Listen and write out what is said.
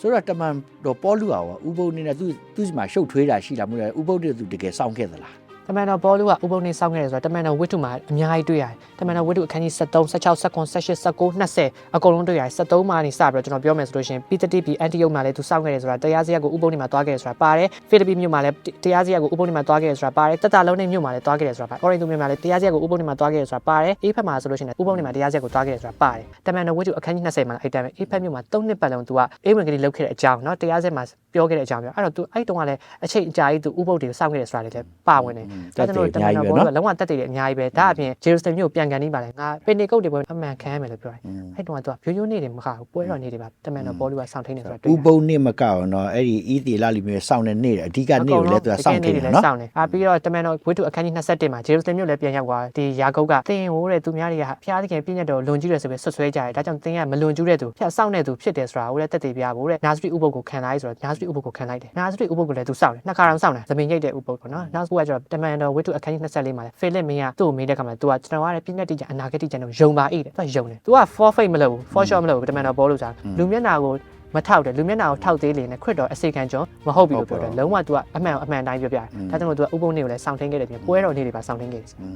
ဆိုတော့တမန်တော့ပေါ်လူအောင်ဥပုပ်နေနဲ့သူသူစီမှာရှုပ်ထွေးတာရှိလားမဟုတ်လားဥပုပ်တွေသူတကယ်စောင့်ခဲ့သလား တမန်တော်ဘောလူကဥပုံနေစောင့်ခဲ့တယ်ဆိုတာတမန်တော်ဝိတ္ထုမှာအများကြီးတွေ့ရတယ်တမန်တော်ဝိတ္ထုအခန်းကြီး73 16 19 18 19 20အကုန်လုံးတွေ့ရတယ်73မှာနေစပြီးတော့ကျွန်တော်ပြောမယ်ဆိုလို့ရှိရင်ပိတတိပီအန်တီယုတ်မှာလည်းသူစောင့်ခဲ့တယ်ဆိုတာတရားစရပ်ကိုဥပုံနေမှာတွားခဲ့တယ်ဆိုတာပါတယ်ဖိလိပ္ပိမြို့မှာလည်းတရားစရပ်ကိုဥပုံနေမှာတွားခဲ့တယ်ဆိုတာပါတယ်တက်တာလုံးနေမြို့မှာလည်းတွားခဲ့တယ်ဆိုတာပါတယ်အော်ရင်တူမြို့မှာလည်းတရားစရပ်ကိုဥပုံနေမှာတွားခဲ့တယ်ဆိုတာပါတယ်အေးဖက်မှာဆိုလို့ရှိရင်ဥပုံနေမှာတရားစရပ်ကိုတွားခဲ့တယ်ဆိုတာပါတယ်တမန်တော်ဝိတ္ထုအခန်းကြီး20မှာလည်းအဲ့တိုင်းပဲအေးဖက်မြို့မှာ3နှစ်ပတ်လုံးသူကအေးဝင်ကလေးလောက်ခဲ့တဲ့အကြောင်းเนาะတရားစရပ်မှာ ပြောခဲ့တဲ့အကြောင်းပြောအဲ့တော့သူအဲ့တုန်းကလည်းအချိန်အကြာကြီးသူဥပုပ်တွေကိုစောင့်ခဲ့တယ်ဆိုတာလည်းပါဝင်တယ်ဒါကြောင့်လို့တမန်တော်ဘောကလုံးဝတက်တည်တယ်အများကြီးပဲဒါအပြင်ဂျေရုဆလင်မြို့ပြန်ကန်နေပါလေငါပင်နေကုတ်တွေပေါ်အမှန်ခံရမယ်လို့ပြောတယ်အဲ့တုန်းကသူကရိုးရိုးနေတယ်မခဘူးပွဲတော်နေတယ်ပါတမန်တော်ဘောလူကစောင့်ထိန်နေဆိုတာတွေ့ဥပုပ်နေမကောက်တော့အဲ့ဒီဤတီလာလီမျိုးစောင့်နေနေတယ်အဓိကနေကိုလည်းသူကစောင့်ထိတယ်နော်စောင့်နေအာပြီးတော့တမန်တော်ဝိတုအခန်းကြီး27မှာဂျေရုဆလင်မြို့လည်းပြန်ရောက်သွားဒီယာကုပ်ကတင်ဟိုးတဲ့သူများတွေကဖျားသခင်ပြည့်ညတ်တော်လွန်ကျူးတယ်ဆိုပြီးဆွဆွဲကြတယ်ဒါကြောင့်တင်ကမလွန်ကျူးတဲ့သူဖျက်ဆောင်တဲ့သူဖြစ်တယ်ဆိုတာကိုလည်းတက်တည်ပြဖို့တဲ့နာစရီဥပုပ်ကိုခံလိုက်ဆိုတော့နာစရီဥပုပ်ကိုခံလိုက်တယ်နာဇရီဥပုပ်ကိုလည်းသူစောင့်တယ်နှစ်ခါတော့စောင့်တယ်သမင်ညိတ်တဲ့ဥပုပ်ပေါ့နော်နောက်တစ်ခုကကျတော့တမန်တော်ဝိတုအခန်းကြီး24မှာလဲဖေလစ်မင်းကသူ့ကိုမေးတဲ့ခါမှာသူကကျွန်တော်ကလည်းပြည့်ညက်တိကျအနာဂတ်တိကျတော့ယုံပါအေးတယ်သူကယုံတယ်သူက forfeit မလုပ်ဘူး for sure မလုပ်ဘူးတမန်တော်ပေါ်လို့ဆိုတာလူမျက်နှာကိုမထောက်တယ်လူမျက်နှာကိုထောက်သေးလေနဲ့ခွတ်တော်အစိခံကျော်မဟုတ်ဘူးလို့ပြောတယ်လုံးဝ तू ကအမှန်အမှန်တိုင်းပြောပြတယ်ဒါကြောင့်မို့ तू ကဥပုံနေကိုလည်းစောင့်ထင်းခဲ့တယ်ပြင်ပွဲတော်နေတွေပါစောင့်ထင်းခဲ့တယ်